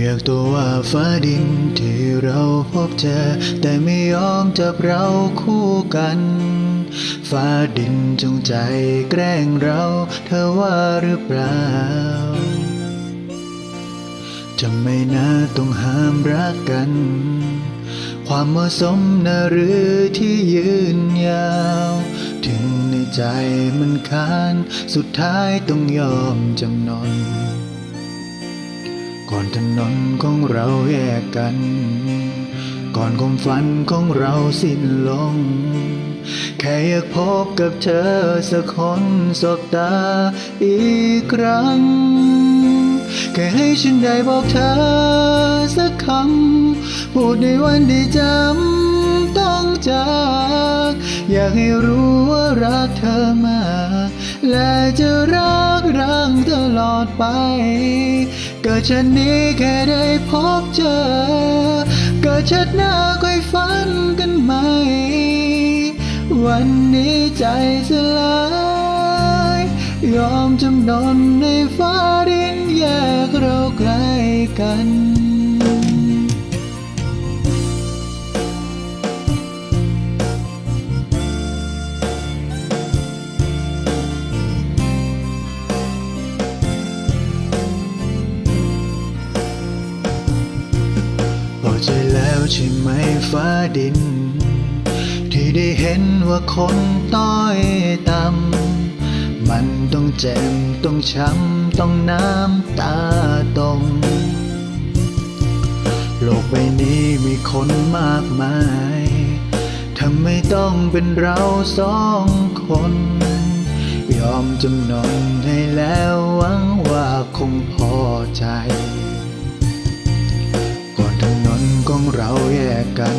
อยากตัวว่าฟ้าดินที่เราพบเจอ แต่ไม่ยอมจับเราคู่กัน ฟ้าดินจงใจแกล้งเรา เธอว่าหรือเปล่าจะไม่น่าต้องห้ามรักกัน ความเหมาะสมนะหรือที่ยืนยาว ถึงในใจมันค้าน สุดท้ายต้องยอมจำนน อนถนนของเราแยกกัน ก่อนความฝันของเราสิ้นลง แค่อยากพบกับเธอสักคนสบตาอีกครั้ง แค่ให้ฉันได้บอกเธอสักคำ พูดในวันที่จำต้องจาก อยากให้รู้ว่ารักเธอมา และจะรักรังตลอดไป เกิดฉันนี้แค่ได้พบเจอ เกิดชัดหน้าค่อยฝันกันไหมวันนี้ใจสลาย ยอมจำนนในฟ้าดินแยกเราไกลกัน แล้วใช่ไหมฟ้าดิน ที่ได้เห็นว่าคนต้อยต่ำมันต้องเจ็บต้องช้ำต้องน้ำตาตรงโลกใบนี้มีคนมากมายทำไมต้องเป็นเราสองคน ยอมจำนนให้แล้วหวังว่าคงพอใจ เราแยกกัน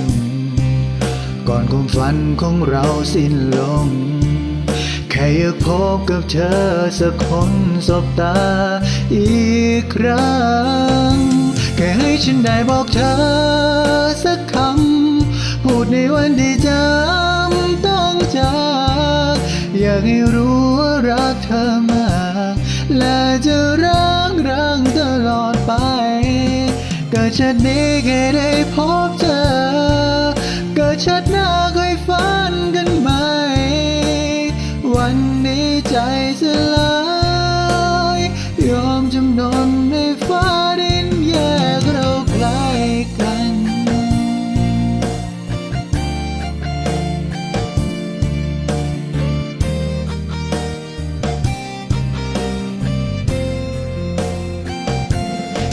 ก่อนความฝันของเราสิ้นลง แค่อยากพบกับเธอสักคนสบตาอีกครั้ง แค่ให้ฉันได้บอกเธอสักคำ พูดในวันที่จำต้องจากอยากให้รู้ว่ารักเธอมากและจะรักรังตลอดไป ดชาตินี้แค่ได้พบเธอ เกิดชาติหน้าค่อยฝันกันไหมวันนี้ใจสลาย ยอมจำนน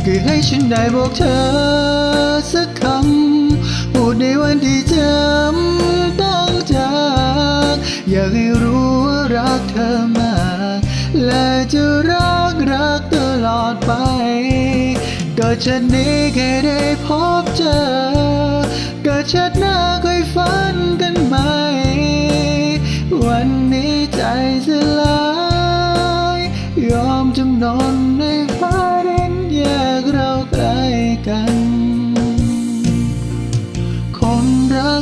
คือให้ฉันได้บอกเธอสักคำ พูดในวันที่จำต้องจากอยากให้รู้ว่ารักเธอมาก และจะรักรักตลอดไป ก็ชาตินี้แค่ได้พบเจอ ก็ชาติหน้าค่อยฝันกันไหม วันนี้ใจสลาย ยอมจำนนใน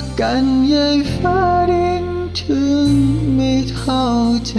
กกันยายฟ้าดินถึงไม่เข้าใจ